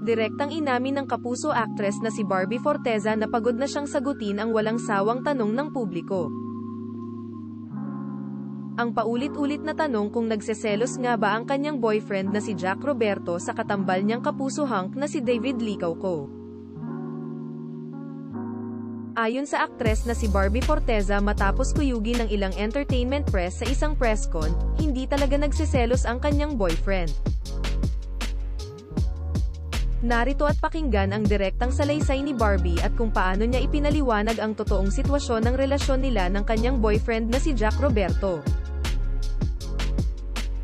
Direktang inamin ng kapuso actress na si Barbie Forteza na pagod na siyang sagutin ang walang sawang tanong ng publiko. Ang paulit-ulit na tanong kung nagseselos nga ba ang kanyang boyfriend na si Jack Roberto sa katambal niyang kapuso hunk na si David Licauco. Ayon sa aktres na si Barbie Forteza matapos kuyugin ng ilang entertainment press sa isang press con, hindi talaga nagsiselos ang kanyang boyfriend. Narito at pakinggan ang direktang salaysay ni Barbie at kung paano niya ipinaliwanag ang totoong sitwasyon ng relasyon nila ng kanyang boyfriend na si Jack Roberto.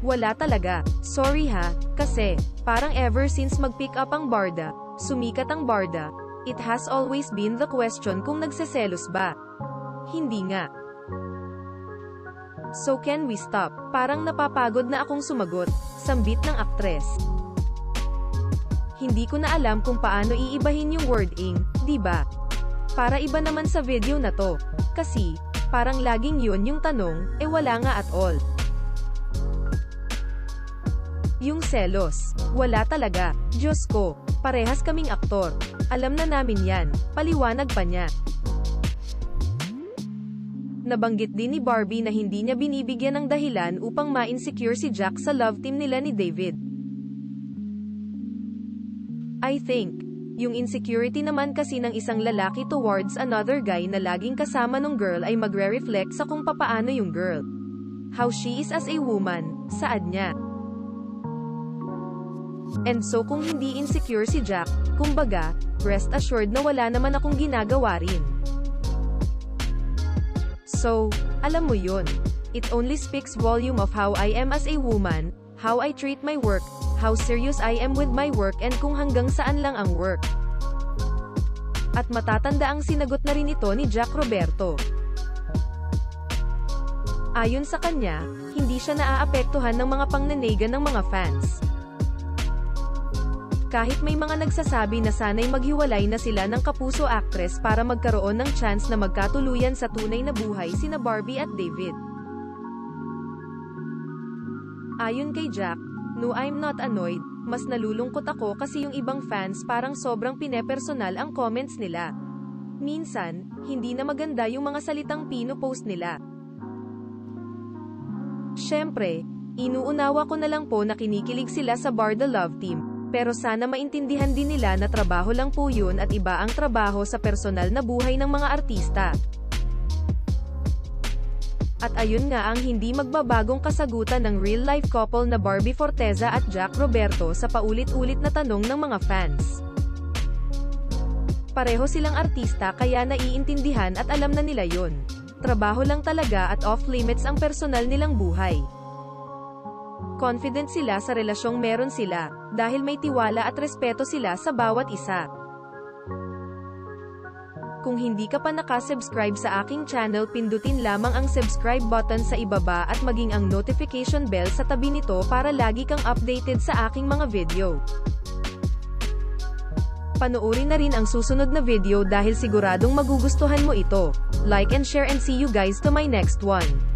Wala talaga. Sorry ha, kasi, parang ever since mag-pick up ang Barda, sumikat ang Barda, it has always been the question kung nagseselos ba. Hindi nga. So can we stop? Parang napapagod na akong sumagot, sambit ng aktres. Hindi ko na alam kung paano iibahin yung wording, di ba? Para iba naman sa video na to. Kasi, parang laging yun yung tanong, eh wala nga at all. Yung selos. Wala talaga. Diyos ko. Parehas kaming aktor. Alam na namin yan. Paliwanag pa niya. Nabanggit din ni Barbie na hindi niya binibigyan ng dahilan upang ma-insecure si Jack sa love team nila ni David. I think, yung insecurity naman kasi ng isang lalaki towards another guy na laging kasama ng girl ay magre-reflect sa kung papaano yung girl. How she is as a woman, saad niya. And so kung hindi insecure si Jack, kumbaga, rest assured na wala naman akong ginagawa rin. So, alam mo yun. It only speaks volume of how I am as a woman, how I treat my work, how serious I am with my work and kung hanggang saan lang ang work. At matatanda ang sinagot na rin ito ni Jack Roberto. Ayon sa kanya, hindi siya naaapektuhan ng mga pangnanega ng mga fans. Kahit may mga nagsasabi na sana'y maghiwalay na sila ng kapuso actress para magkaroon ng chance na magkatuluyan sa tunay na buhay sina Barbie at David. Ayon kay Jack, No I'm not annoyed, mas nalulungkot ako kasi yung ibang fans parang sobrang pinepersonal ang comments nila. Minsan, hindi na maganda yung mga salitang pino-post nila. Siyempre, inuunawa ko na lang po na kinikilig sila sa Barda Love Team, pero sana maintindihan din nila na trabaho lang po yun at iba ang trabaho sa personal na buhay ng mga artista. At ayun nga ang hindi magbabagong kasagutan ng real-life couple na Barbie Forteza at Jack Roberto sa paulit-ulit na tanong ng mga fans. Pareho silang artista kaya naiintindihan at alam na nila yon. Trabaho lang talaga at off-limits ang personal nilang buhay. Confident sila sa relasyong meron sila, dahil may tiwala at respeto sila sa bawat isa. Kung hindi ka pa nakasubscribe sa aking channel pindutin lamang ang subscribe button sa ibaba at maging ang notification bell sa tabi nito para lagi kang updated sa aking mga video. Panoorin na rin ang susunod na video dahil siguradong magugustuhan mo ito. Like and share and see you guys to my next one.